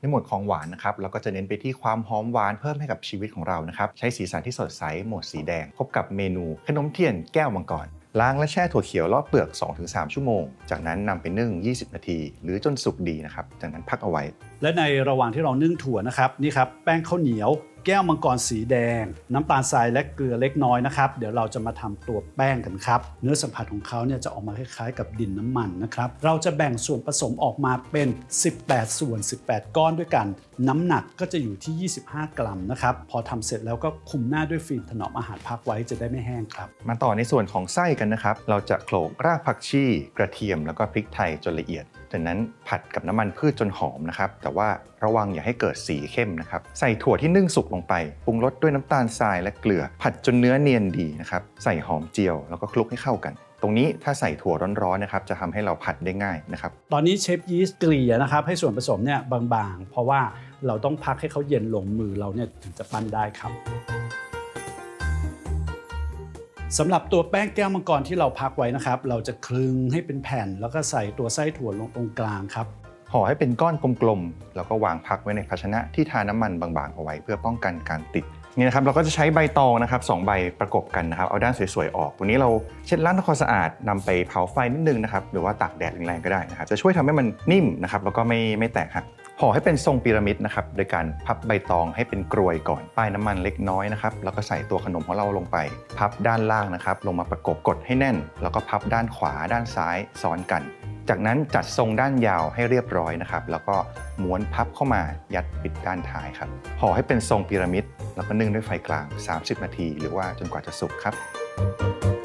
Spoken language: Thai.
ในหมวดของหวานนะครับเราก็จะเน้นไปที่ความหอมหวานเพิ่มให้กับชีวิตของเรานะครับใช้สีสันที่สดใสหมวดสีแดงพบกับเมนู ขนมเทียนแก้วมังกรล้างและแช่ถั่วเขียวลอกเปลือก 2-3 ชั่วโมง จากนั้นนำไปนึ่ง 20 นาที หรือจนสุกดีนะครับ จากนั้นพักเอาไว้ และในระหว่างที่เรานึ่งถั่วนะครับนี่ครับแป้งข้าวเหนียว แก้วมังกรสีแดง น้ำตาลทรายและเกลือเล็กน้อยนะครับ เดี๋ยวเราจะมาทำตัวแป้งกันครับ เนื้อสัมผัสของเขาเนี่ยจะออกมาคล้ายๆ กับดินน้ำมันนะครับ เราจะแบ่งส่วนผสมออกมาเป็น 18 ส่วน 18 ก้อนด้วยกัน น้ำหนักก็จะอยู่ที่ 25 กรัมนะครับ พอทำเสร็จแล้วก็คลุมหน้าด้วยฟิล์มถนอมอาหารพักไว้จะได้ไม่แห้งครับ มาต่อในส่วนของไส้กันนะครับ เราจะโขลกรากผักชี กระเทียมแล้วก็พริกไทยจนละเอียด จากนั้นผัดกับน้ำมันพืชจนหอมนะครับ แต่ว่าระวังอย่าให้เกิดสีเข้มนะครับ ใส่ถั่วที่นึ่งสุกลงไปปรุงรสด้วยน้ำตาลทรายและเกลือ ผัดจนเนื้อเนียนดีนะครับใส่หอมเจียวแล้วก็คลุกให้เข้ากันตรงนี้ถ้าใส่ถั่วร้อนๆนะครับจะทำให้เราผัดได้ง่ายนะครับ ตอนนี้เชฟยีสต์เกลี่ยนะครับให้ส่วนผสมเนี่ยบางๆ เพราะว่าเราต้องพักให้เขาเย็นลงมือเราเนี่ยถึงจะปั้นได้ครับ สำหรับตัวแป้งแก้วมังกรที่เราพักไว้นะครับ เราจะคลึงให้เป็นแผ่น แล้วก็ใส่ตัวไส้ถั่วลงตรงกลางครับห่อให้เป็นก้อนกลมๆ แล้วก็วางพักไว้ในภาชนะที่ทาน้ำมันบางๆ เอาไว้เพื่อป้องกันการติดนี่นะครับเราก็จะใช้ใบตองนะครับสองใบประกบกันนะครับเอาด้านสวยๆออกตัวนี้เราเช็ดล้างทำความสะอาดนำไปเผาไฟนิดนึงนะครับหรือว่าตากแดดแรงๆก็ได้นะครับจะช่วยทำให้มันนิ่มนะครับแล้วก็ไม่ไม่แตกหัก ห่อให้เป็นทรงพีระมิดนะครับโดยการพับใบตองให้เป็นกรวยก่อนป้ายน้ำมันเล็กน้อยนะครับแล้วก็ใส่ตัวขนมของเราลงไป พับด้านล่างนะครับลงมาประกบกดให้แน่น แล้วก็พับด้านขวาด้านซ้ายซ้อนกัน จากนั้นจัดทรงด้านยาวให้เรียบร้อยนะครับแล้วก็ม้วนพับเข้ามายัดปิดด้านท้ายครับห่อให้เป็นทรงพีระมิดแล้วก็นึ่งด้วยไฟกลาง 30 นาที หรือว่าจนกว่าจะสุกครับ